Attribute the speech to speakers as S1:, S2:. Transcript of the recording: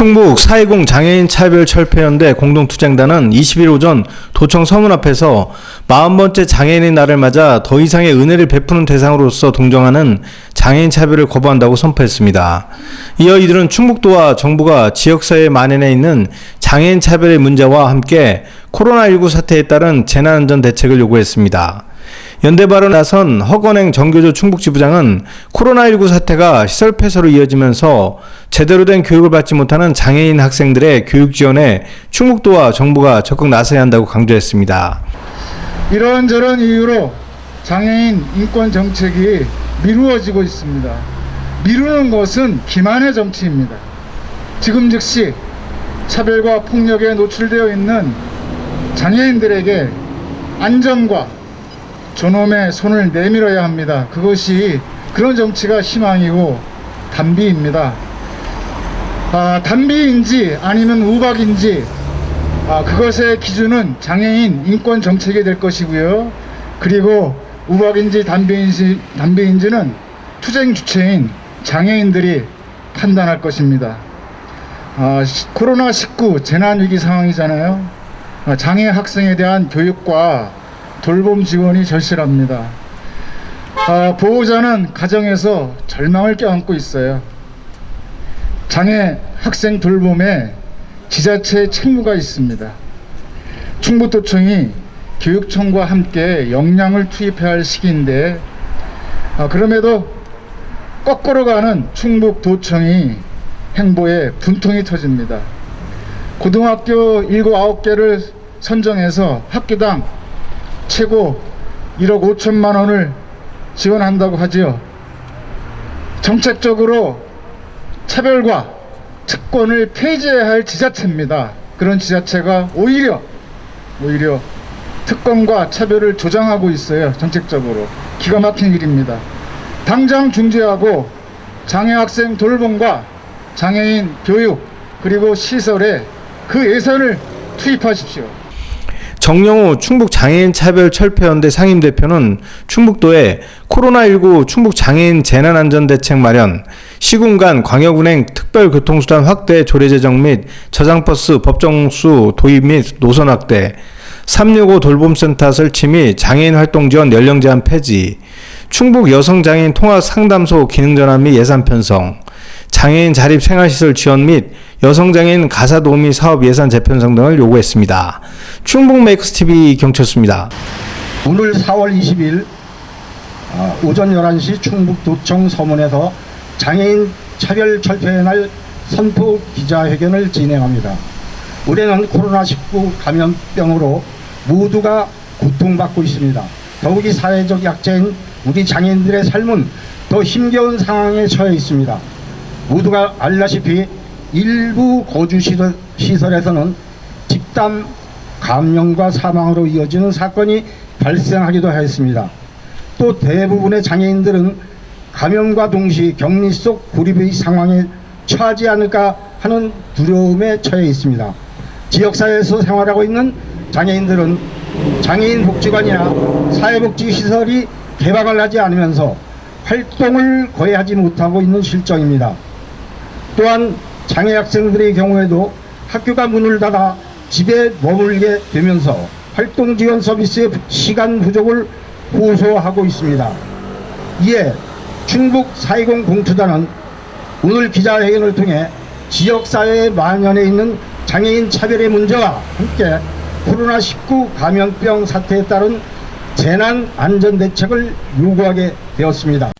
S1: 충북 420 장애인 차별 철폐연대 공동투쟁단은 20일 오전 도청 서문 앞에서 40번째 장애인의 날을 맞아 더 이상의 은혜를 베푸는 대상으로서 동정하는 장애인 차별을 거부한다고 선포했습니다. 이어 이들은 충북도와 정부가 지역사회에 만연해 있는 장애인 차별의 문제와 함께 코로나19 사태에 따른 재난안전 대책을 요구했습니다. 연대 발언에 나선 허건행 정교조 충북지부장은 코로나19 사태가 시설 폐쇄로 이어지면서 제대로 된 교육을 받지 못하는 장애인 학생들의 교육 지원에 충북도와 정부가 적극 나서야 한다고 강조했습니다.
S2: 이런저런 이유로 장애인 인권 정책이 미루어지고 있습니다. 미루는 것은 기만의 정치입니다. 지금 즉시 차별과 폭력에 노출되어 있는 장애인들에게 안전과 존엄의 손을 내밀어야 합니다. 그것이 그런 정치가 희망이고 단비입니다. 아, 단비인지 아니면 우박인지 아, 그것의 기준은 장애인 인권 정책이 될 것이고요. 그리고 우박인지 담배인지, 담배인지는 투쟁 주체인 장애인들이 판단할 것입니다. 아, 시- 코로나19 재난위기 상황이잖아요. 아, 장애 학생에 대한 교육과 돌봄 지원이 절실합니다. 아, 보호자는 가정에서 절망을 껴안고 있어요. 장애 학생 돌봄에 지자체의 책무가 있습니다. 충북도청이 교육청과 함께 역량을 투입해야 할 시기인데 아, 그럼에도 거꾸로 가는 충북도청이 행보에 분통이 터집니다. 고등학교 7, 9개를 선정해서 학교당 최고 1억 5천만 원을 지원한다고 하지요. 정책적으로 차별과 특권을 폐지해야 할 지자체입니다. 그런 지자체가 오히려 오히려 특권과 차별을 조장하고 있어요. 정책적으로 기가 막힌 일입니다. 당장 중지하고 장애 학생 돌봄과 장애인 교육 그리고 시설에 그 예산을 투입하십시오.
S1: 정영호 충북 장애인 차별 철폐연대 상임 대표는 충북도에 코로나19 충북 장애인 재난 안전 대책 마련, 시군간 광역은행 특별교통수단 확대 조례 제정 및 저장버스 법정수 도입 및 노선 확대, 365 돌봄센터 설치 및 장애인 활동 지원 연령 제한 폐지, 충북 여성장애인 통합 상담소 기능 전환 및 예산 편성, 장애인 자립 생활시설 지원 및 여성장애인 가사 도우미 사업 예산 재편성 등을 요구했습니다. 충북 메이크스 TV 경철수입니다.
S3: 오늘 4월 20일 아, 오전 11시 충북도청 서문에서 장애인 차별 철폐의 날 선포 기자회견을 진행합니다. 올해는 코로나19 감염병으로 모두가 고통받고 있습니다. 더욱이 사회적 약자인 우리 장애인들의 삶은 더 힘겨운 상황에 처해 있습니다. 모두가 알다시피 일부 거주 시설, 시설에서는 집단 감염과 사망으로 이어지는 사건이 발생하기도 하였습니다. 또 대부분의 장애인들은 감염과 동시 격리 속 고립의 상황에 처하지 않을까 하는 두려움에 처해 있습니다. 지역사회에서 생활하고 있는 장애인들은 장애인 복지관이나 사회복지시설이 개방을 하지 않으면서 활동을 거의 하지 못하고 있는 실정입니다. 또한 장애 학생들의 경우에도 학교가 문을 닫아 집에 머물게 되면서 활동 지원 서비스의 시간 부족을 호소하고 있습니다. 이에 충북 420 공투단은 오늘 기자회견을 통해 지역사회에 만연해 있는 장애인 차별의 문제와 함께 코로나19 감염병 사태에 따른 재난 안전 대책을 요구하게 되었습니다.